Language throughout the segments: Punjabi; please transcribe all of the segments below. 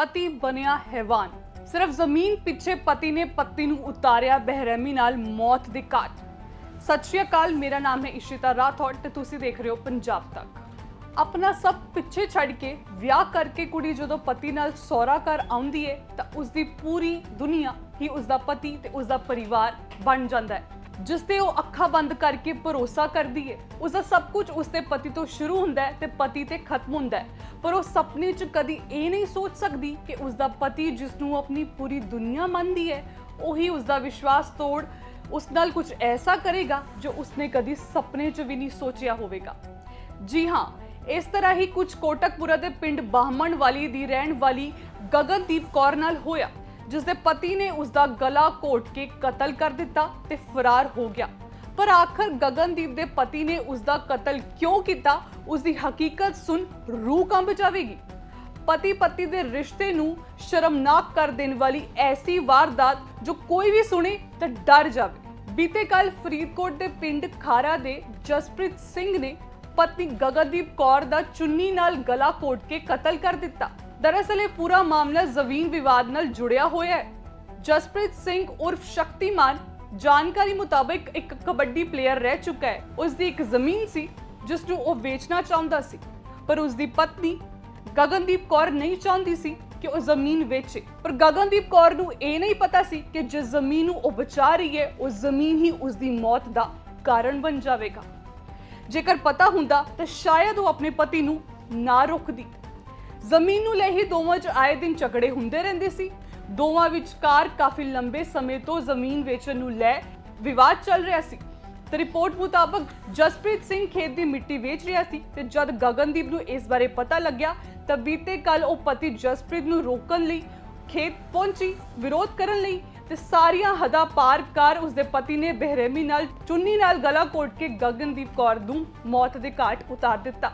ਪਤੀ ਬਣਿਆ ਹੈਵਾਨ। ਸਿਰਫ ਜ਼ਮੀਨ ਪਿੱਛੇ ਪਤੀ ਨੇ ਪਤਨੀ ਨੂੰ ਉਤਾਰਿਆ ਬਹਿਰਮੀ ਨਾਲ ਮੌਤ ਦੇ ਘਾਟ। ਸਤਿ ਸ਼੍ਰੀ ਅਕਾਲ, ਮੇਰਾ ਨਾਮ ਹੈ ਇਸ਼ਿਤਾ ਰਾਠੌਰ ਤੇ ਤੁਸੀਂ ਦੇਖ ਰਹੇ ਹੋ ਪੰਜਾਬ ਤੱਕ। ਆਪਣਾ ਸਭ ਪਿੱਛੇ ਛੱਡ ਕੇ ਵਿਆਹ ਕਰਕੇ ਕੁੜੀ ਜਦੋਂ ਪਤੀ ਨਾਲ ਸਹੁਰਾ ਘਰ ਆਉਂਦੀ ਹੈ ਤਾਂ ਉਸ ਦੀ ਪੂਰੀ ਦੁਨੀਆ ਹੀ ਉਸ ਦਾ ਪਤੀ ਤੇ ਉਸ ਦਾ ਪਰਿਵਾਰ ਬਣ ਜਾਂਦਾ ਹੈ ਜਿਸ ਤੇ ਉਹ ਅੱਖਾਂ ਬੰਦ ਕਰਕੇ ਭਰੋਸਾ ਕਰਦੀ ਹੈ ਉਸ ਦਾ ਸਭ ਕੁਝ ਉਸ ਦੇ ਪਤੀ ਤੋਂ ਸ਼ੁਰੂ ਹੁੰਦਾ ਹੈ ਤੇ ਪਤੀ ਤੇ ਖਤਮ ਹੁੰਦਾ ਹੈ। ਪਰ ਉਹ ਸੁਪਨੇ 'ਚ ਕਦੀ ਇਹ ਨਹੀਂ ਸੋਚ ਸਕਦੀ ਕਿ ਉਸ ਦਾ ਪਤੀ ਜਿਸ ਨੂੰ ਆਪਣੀ ਪੂਰੀ ਦੁਨੀਆ ਮੰਨਦੀ ਹੈ, ਉਹੀ ਉਸ ਦਾ ਵਿਸ਼ਵਾਸ ਤੋੜ ਉਸ ਨਾਲ ਕੁਝ ਐਸਾ ਕਰੇਗਾ ਜੋ ਉਸਨੇ ਕਦੀ ਸੁਪਨੇ 'ਚ ਵੀ ਨਹੀਂ ਸੋਚਿਆ ਹੋਵੇਗਾ। ਜੀ ਹਾਂ, ਇਸ ਤਰ੍ਹਾਂ ਹੀ ਕੁਝ ਕੋਟਕਪੁਰਾ ਦੇ ਪਿੰਡ ਬਾਹਮਣ ਵਾਲੀ ਦੀ ਰਹਿਣ ਵਾਲੀ ਗਗਨਦੀਪ ਕੌਰ ਨਾਲ ਹੋਇਆ। ਜਿਸ ਦੇ ਪਤੀ ਨੇ ਉਸ ਦਾ ਗਲਾ ਘੋਟ ਕੇ ਕਤਲ ਕਰ ਦਿੱਤਾ ਤੇ ਫਰਾਰ ਹੋ ਗਿਆ। ਪਰ ਆਖਰ ਗਗਨਦੀਪ ਦੇ ਪਤੀ ਨੇ ਉਸ ਦਾ ਕਤਲ ਕਿਉਂ ਕੀਤਾ? ਉਸ ਦੀ ਹਕੀਕਤ ਸੁਣ ਰੂਹ ਕੰਬ ਜਾਵੇਗੀ। ਪਤੀ ਪਤੀ ਦੇ ਰਿਸ਼ਤੇ ਨੂੰ ਸ਼ਰਮਨਾਕ ਕਰ ਦੇਣ ਵਾਲੀ ਐਸੀ ਵਾਰਦਾਤ ਜੋ ਕੋਈ ਵੀ ਸੁਣੇ ਤਾਂ ਡਰ ਜਾਵੇ। ਬੀਤੇ ਕੱਲ ਫਰੀਦਕੋਟ ਦੇ ਪਿੰਡ ਖਾਰਾ ਦੇ ਜਸਪ੍ਰੀਤ ਸਿੰਘ ਨੇ ਪਤਨੀ ਗਗਨਦੀਪ ਕੌਰ ਦਾ ਚੁੰਨੀ ਨਾਲ ਗਲਾ ਘੋਟ ਕੇ ਕਤਲ ਕਰ ਦਿੱਤਾ। ਦਰਅਸਲ ਇਹ ਪੂਰਾ ਮਾਮਲਾ ਜ਼ਮੀਨ ਵਿਵਾਦ ਨਾਲ ਜੁੜਿਆ ਹੋਇਆ ਹੈ। ਜਸਪ੍ਰੀਤ ਸਿੰਘ ਉਰਫ ਸ਼ਕਤੀਮਾਨ ਜਾਣਕਾਰੀ ਮੁਤਾਬਕ ਇੱਕ ਕਬੱਡੀ ਪਲੇਅਰ ਰਹਿ ਚੁੱਕਾ ਹੈ। ਉਸ ਦੀ ਇੱਕ ਜ਼ਮੀਨ ਸੀ, ਜਿਸ ਨੂੰ ਉਹ ਵੇਚਣਾ ਚਾਹੁੰਦਾ ਸੀ। ਪਰ ਉਸ ਦੀ ਪਤਨੀ ਗਗਨਦੀਪ ਕੌਰ ਨਹੀਂ ਚਾਹੁੰਦੀ ਸੀ ਕਿ ਉਹ ਜ਼ਮੀਨ ਵੇਚੇ। ਪਰ ਗਗਨਦੀਪ ਕੌਰ ਨੂੰ ਇਹ ਨਹੀਂ ਪਤਾ ਸੀ ਕਿ ਜਿਸ ਜ਼ਮੀਨ ਨੂੰ ਉਹ ਬਚਾ ਰਹੀ ਹੈ ਉਹ ਜ਼ਮੀਨ ਹੀ ਉਸ ਦੀ ਮੌਤ ਦਾ ਕਾਰਨ ਬਣ ਜਾਵੇਗਾ। ਜੇਕਰ ਪਤਾ ਹੁੰਦਾ ਤਾਂ ਸ਼ਾਇਦ ਉਹ ਆਪਣੇ ਪਤੀ ਨੂੰ ਨਾ ਰੋਕਦੀ। ਜ਼ਮੀਨ ਨੂੰ ਲੈ ਹੀ ਦੋਵਾਂ 'ਚ ਆਏ ਦਿਨ ਝਗੜੇ ਹੁੰਦੇ ਰਹਿੰਦੇ ਸੀ। ਦੋਵਾਂ ਵਿਚਕਾਰ ਕਾਫੀ ਲੰਬੇ ਸਮੇਂ ਤੋਂ ਜ਼ਮੀਨ ਵੇਚਣ ਨੂੰ ਲੈ ਵਿਵਾਦ ਚੱਲ ਰਿਹਾ ਸੀ। ਤੇ ਰਿਪੋਰਟ ਮੁਤਾਬਕ ਜਸਪ੍ਰੀਤ ਸਿੰਘ ਖੇਤ ਦੀ ਮਿੱਟੀ ਵੇਚ ਰਿਹਾ ਸੀ ਤੇ ਜਦ ਗਗਨਦੀਪ ਨੂੰ ਇਸ ਬਾਰੇ ਪਤਾ ਲੱਗਿਆ, ਤਾਂ ਬੀਤੇ ਕੱਲ ਉਹ ਪਤੀ ਜਸਪ੍ਰੀਤ ਨੂੰ ਰੋਕਣ ਲਈ ਖੇਤ ਪਹੁੰਚੀ, ਵਿਰੋਧ ਕਰਨ ਲਈ ਤੇ ਸਾਰੀਆਂ ਹੱਦਾਂ ਪਾਰ ਕਰ ਉਸਦੇ ਪਤੀ ਨੇ ਬਹਿਰਮੀ ਨਾਲ ਚੁੰਨੀ ਨਾਲ ਗਲਾ ਕੋਟ ਕੇ ਗਗਨਦੀਪ ਕੌਰ ਨੂੰ ਮੌਤ ਦੇ ਘਾਟ ਉਤਾਰ ਦਿੱਤਾ।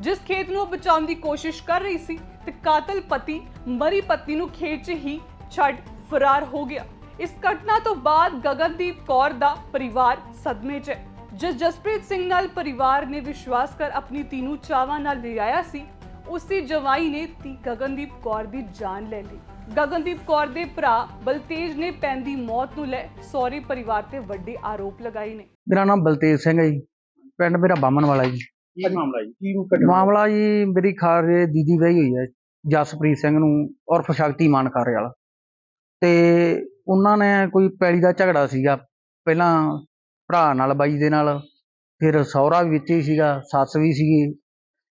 ਜਿਸ ਖੇਤ ਨੂੰ ਉਹ ਬਚਾਉਣ ਦੀ ਕੋਸ਼ਿਸ਼ ਕਰ ਰਹੀ ਸੀ, ਤੇ ਕਾਤਲ ਪਤੀ ਮਰੀ ਪਤਨੀ ਨੂੰ ਖੇਤ 'ਚ ਹੀ ਛੱਡ ਫਰਾਰ ਹੋ ਗਿਆ। ਇਸ ਘਟਨਾ ਤੋਂ ਬਾਅਦ ਗਗਨਦੀਪ ਕੌਰ ਦਾ ਪਰਿਵਾਰ ਸਦਮੇ 'ਚ ਹੈ। ਜਿਸ ਜਸਪ੍ਰੀਤ ਸਿੰਘ ਨਾਲ ਪਰਿਵਾਰ ਨੇ ਵਿਸ਼ਵਾਸ ਕਰ ਆਪਣੀ ਧੀ ਨੂੰ ਚਾਵਾਂ ਨਾਲ ਵਿਆਹਿਆ ਸੀ, ਉਸਦੀ ਜਵਾਈ ਨੇ ਧੀ ਗਗਨਦੀਪ ਕੌਰ ਦੀ ਜਾਨ ਲੈ ਲਈ। ਗਗਨਦੀਪ ਕੌਰ ਦੇ ਭਰਾ ਬਲਤੇਜ ਨੇ ਪੈਂਦੀ ਮੌਤ ਨੂੰ ਲੈ ਸੌਰੀ ਪਰਿਵਾਰ ਤੇ ਵੱਡੇ ਆਰੋਪ ਲਗਾਏ ਨੇ। ਮੇਰਾ ਨਾਮ ਬਲਤੇਜ ਸਿੰਘ ਹੈ ਜੀ। ਪਿੰਡ ਮੇਰਾ ਬਾਮਣ ਵਾਲਾ ਜੀ। ਕੀ ਮਾਮਲਾ ਜੀ? ਕੀ ਘਟਨਾ ਮਾਮਲਾ ਜੀ ਮੇਰੀ ਖਾਰੇ ਦੀਦੀ ਵਹੀ ਹੋਈ ਹੈ ਜਸਪ੍ਰੀਤ ਸਿੰਘ ਨੂੰ ਉਰਫ ਸ਼ਕਤੀਮਾਨ ਖਾਰੇ ਵਾਲਾ। ਤੇ ਉਹਨਾਂ ਨੇ ਕੋਈ ਪੈਲੀ ਦਾ ਝਗੜਾ ਸੀਗਾ ਪਹਿਲਾਂ ਭਰਾ ਨਾਲ ਬਾਈ ਦੇ ਨਾਲ ਫਿਰ ਸਹੁਰਾ ਵੀ ਵਿੱਚ ਹੀ ਸੀਗਾ ਸੱਸ ਵੀ ਸੀਗੀ।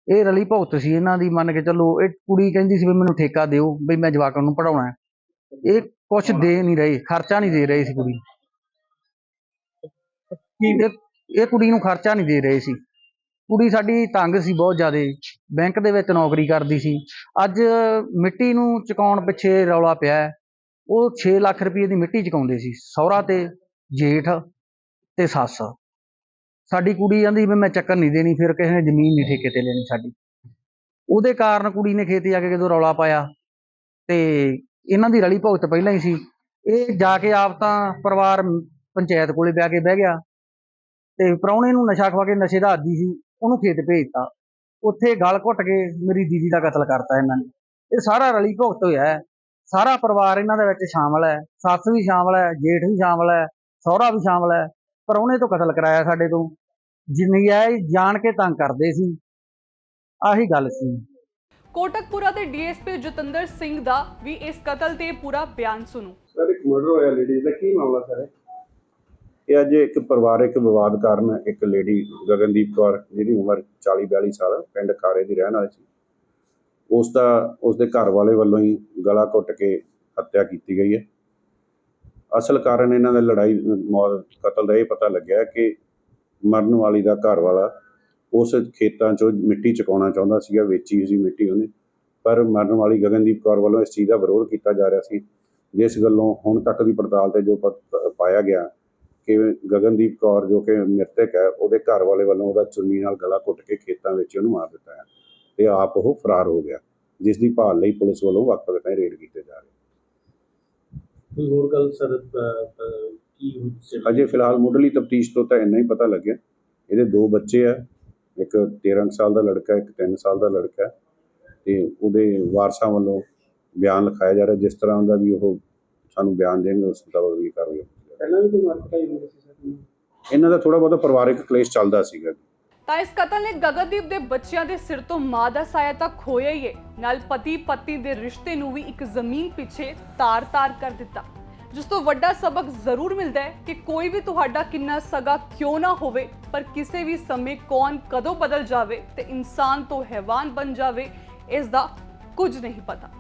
ਇਹ ਰਲੀ ਭੁਗਤ ਸੀ ਇਹਨਾਂ ਦੀ ਮੰਨ ਕੇ ਚੱਲੋ ਇਹ ਕੁੜੀ ਕਹਿੰਦੀ ਸੀ ਵੀ ਮੈਨੂੰ ਠੇਕਾ ਦਿਓ ਵੀ ਮੈਂ ਜਵਾਕਾਂ ਨੂੰ ਪੜਾਉਣਾ ਹੈ। ਇਹ ਕੁਛ ਦੇ ਨਹੀਂ ਰਹੇ ਖਰਚਾ ਨਹੀਂ ਦੇ ਰਹੇ ਸੀ ਕੁੜੀ ਇਹ ਇਹ ਕੁੜੀ ਨੂੰ ਖਰਚਾ ਨਹੀਂ ਦੇ ਰਹੇ ਸੀ। ਕੁੜੀ ਸਾਡੀ ਤੰਗ ਸੀ ਬਹੁਤ ਜ਼ਿਆਦਾ। ਬੈਂਕ ਦੇ ਵਿੱਚ ਨੌਕਰੀ ਕਰਦੀ ਸੀ। ਅੱਜ ਮਿੱਟੀ ਨੂੰ ਚੁਕਾਉਣ ਪਿੱਛੇ ਰੌਲਾ ਪਿਆ ਉਹ 6 ਲੱਖ ਰੁਪਏ ਦੀ ਮਿੱਟੀ ਚੁਕਾਉਂਦੇ ਸੀ। ਸਹੁਰਾ ਤੇ ਜੇਠ ਤੇ ਸੱਸ। ਸਾਡੀ ਕੁੜੀ ਕਹਿੰਦੀ ਵੀ ਮੈਂ ਚੱਕਰ ਨਹੀਂ ਦੇਣੀ, ਫਿਰ ਕਿਸੇ ਨੇ ਜ਼ਮੀਨ ਨਹੀਂ ਠੇਕੇ ਤੇ ਲੈਣੀ ਸਾਡੀ। ਉਹਦੇ ਕਾਰਨ ਕੁੜੀ ਨੇ ਖੇਤ ਜਾ ਕੇ ਜਦੋਂ ਰੌਲਾ ਪਾਇਆ ਤੇ ਇਹਨਾਂ ਦੀ ਰਲੀ ਭੁਗਤ ਪਹਿਲਾਂ ਹੀ ਸੀ। ਇਹ ਜਾ ਕੇ ਆਪ ਤਾਂ ਪਰਿਵਾਰ ਪੰਚਾਇਤ ਕੋਲੇ ਬਹਿ ਕੇ ਬਹਿ ਗਿਆ ਤੇ ਪ੍ਰਾਹੁਣੇ ਨੂੰ ਨਸ਼ਾ ਖਵਾ ਕੇ ਨਸ਼ੇ ਦਾ ਆਦੀ ਸੀ। ਉਹਨੂੰ ਖੇਤ ਭੇਜਤਾ। ਉੱਥੇ ਗਲ ਘੁੱਟ ਕੇ ਮੇਰੀ ਦੀਦੀ ਦਾ ਕਤਲ ਕਰਤਾ ਇਹਨਾਂ ਨੇ। ਇਹ ਸਾਰਾ ਰਲੀ ਭੁਗਤ ਹੋਇਆ ਹੈ। ਸਾਰਾ ਪਰਿਵਾਰ ਇਹਨਾਂ ਦੇ ਵਿੱਚ ਸ਼ਾਮਲ ਹੈ। ਸੱਸ ਵੀ ਸ਼ਾਮਲ ਹੈ ਜੇਠ ਵੀ ਸ਼ਾਮਲ ਹੈ ਸਹੁਰਾ ਵੀ ਸ਼ਾਮਲ ਹੈ। ਪ੍ਰਾਹੁਣੇ ਤੋਂ ਕਤਲ ਕਰਾਇਆ ਸਾਡੇ ਤੋਂ। ਜਿੰਨੀ ਹੈ ਜਾਣ ਕੇ ਤੰਗ ਕਰਦੇ ਸੀ। ਆਹੀ ਗੱਲ ਸੀ। ਕੋਟਕਪੁਰਾ ਦੇ ਡੀਐਸਪੀ ਜਤਿੰਦਰ ਸਿੰਘ ਦਾ ਵੀ ਇਸ ਕਤਲ ਤੇ ਪੂਰਾ ਬਿਆਨ ਸੁਣੋ। ਸਰ ਇੱਕ ਮਰਡਰ ਹੋਇਆ ਲੇਡੀਜ਼ ਦਾ। ਕੀ ਮਾਮਲਾ ਸਰ ਇਹ ਅੱਜ ਇੱਕ ਪਰਿਵਾਰਕ ਵਿਵਾਦ ਕਾਰਨ ਇੱਕ ਲੇਡੀ ਗਗਨਦੀਪ ਕੌਰ, ਜਿਹਦੀ ਉਮਰ 40 42 ਸਾਲ, ਪਿੰਡ ਖਾਰੇ ਦੀ ਰਹਿਣ ਵਾਲੀ ਸੀ। ਉਸ ਦਾ, ਉਸ ਦੇ ਘਰ ਵਾਲੇ ਵੱਲੋਂ ਹੀ ਗਲਾ ਘੁੱਟ ਕੇ ਹੱਤਿਆ ਕੀਤੀ ਗਈ ਹੈ। ਅਸਲ ਕਾਰਨ ਇਹਨਾਂ ਦਾ ਲੜਾਈ, ਮੌਤ, ਕਤਲ ਦਾ ਇਹ ਪਤਾ ਲੱਗਿਆ ਕਿ ਮਰਨ ਵਾਲੀ ਦਾ ਘਰ ਵਾਲਾ ਉਸ ਖੇਤਾਂ 'ਚੋਂ ਮਿੱਟੀ ਚੁਕਾਉਣਾ ਚਾਹੁੰਦਾ ਸੀਗਾ, ਵੇਚੀ ਸੀ ਮਿੱਟੀ ਉਹਨੇ। ਪਰ ਮਰਨ ਵਾਲੀ ਗਗਨਦੀਪ ਕੌਰ ਵੱਲੋਂ ਇਸ ਚੀਜ਼ ਦਾ ਵਿਰੋਧ ਕੀਤਾ ਜਾ ਰਿਹਾ ਸੀ, ਜਿਸ ਗੱਲੋਂ ਹੁਣ ਤੱਕ ਦੀ ਪੜਤਾਲ ਤੇ ਜੋ ਪਾਇਆ ਗਿਆ ਕਿ ਗਗਨਦੀਪ ਕੌਰ ਜੋ ਕਿ ਮ੍ਰਿਤਕ ਹੈ ਉਹਦੇ ਘਰ ਵਾਲੇ ਵੱਲੋਂ ਉਹਦਾ ਚੁੰਨੀ ਨਾਲ ਗਲਾ ਘੁੱਟ ਕੇ ਖੇਤਾਂ ਵਿੱਚ ਉਹਨੂੰ ਮਾਰ ਦਿੱਤਾ ਹੈ ਤੇ ਆਪ ਉਹ ਫਰਾਰ ਹੋ ਗਿਆ ਜਿਸ ਦੀ ਭਾਲ ਲਈ ਪੁਲਿਸ ਵੱਲੋਂ ਵਕਤ ਵਕਤ ਰੇਡ ਕੀਤੇ ਜਾ ਰਹੇ ਕੋਈ ਹੋਰ ਗੱਲ ਸਰ ਕੀ? ਅਜੇ ਫਿਲਹਾਲ ਮੁੱਢਲੀ ਤਫਤੀਸ਼ ਤੋਂ ਤਾਂ ਇੰਨਾ ਹੀ ਪਤਾ ਲੱਗਿਆ। ਇਹਦੇ ਦੋ ਬੱਚੇ ਆ ਇੱਕ 13 ਕੁ ਸਾਲ ਦਾ ਲੜਕਾ ਇੱਕ 3 ਸਾਲ ਦਾ ਲੜਕਾ ਤੇ ਉਹਦੇ ਵਾਰਸਾਂ ਵੱਲੋਂ ਬਿਆਨ ਲਿਖਾਇਆ ਜਾ ਰਿਹਾ ਜਿਸ ਤਰ੍ਹਾਂ ਦਾ ਵੀ ਉਹ ਸਾਨੂੰ ਬਿਆਨ ਦੇਣਗੇ ਉਸ ਮੁਤਾਬਕ ਵੀ ਕਾਰਵਾਈ ਪਹਿਲਾਂ ਵੀ ਕੋਈ ਮਾਰਕਟਾਈ ਹੁੰਦੀ ਸੀ ਸਰ? ਇਹਨਾਂ ਦਾ ਥੋੜਾ ਬਹੁਤਾ ਪਰਿਵਾਰਕ ਕਲੇਸ਼ ਚੱਲਦਾ ਸੀਗਾ ਤਾਂ ਇਸ ਕਤਲ ਨੇ ਗਗਨਦੀਪ ਦੇ ਬੱਚਿਆਂ ਦੇ ਸਿਰ ਤੋਂ ਮਾਂ ਦਾ ਸਾਇਆ ਤਾਂ ਖੋਇਆ ਹੀ ਹੈ ਨਾਲ ਪਤੀ ਪਤਨੀ ਦੇ ਰਿਸ਼ਤੇ ਨੂੰ ਵੀ ਇੱਕ ਜ਼ਮੀਨ ਪਿੱਛੇ ਤਾਰ-ਤਾਰ ਕਰ ਦਿੱਤਾ। ਜਿਸ ਤੋਂ ਵੱਡਾ ਸਬਕ ਜ਼ਰੂਰ ਮਿਲਦਾ ਹੈ ਕਿ ਕੋਈ ਵੀ ਤੁਹਾਡਾ ਕਿੰਨਾ ਸਗਾ ਕਿਉਂ ਨਾ ਹੋਵੇ ਪਰ ਕਿਸੇ ਵੀ ਸਮੇਂ ਕੌਣ ਕਦੋਂ ਬਦਲ ਜਾਵੇ ਤੇ ਇਨਸਾਨ ਤੋਂ ਹੈਵਾਨ ਬਣ ਜਾਵੇ ਇਸ ਦਾ ਕੁਝ ਨਹੀਂ ਪਤਾ।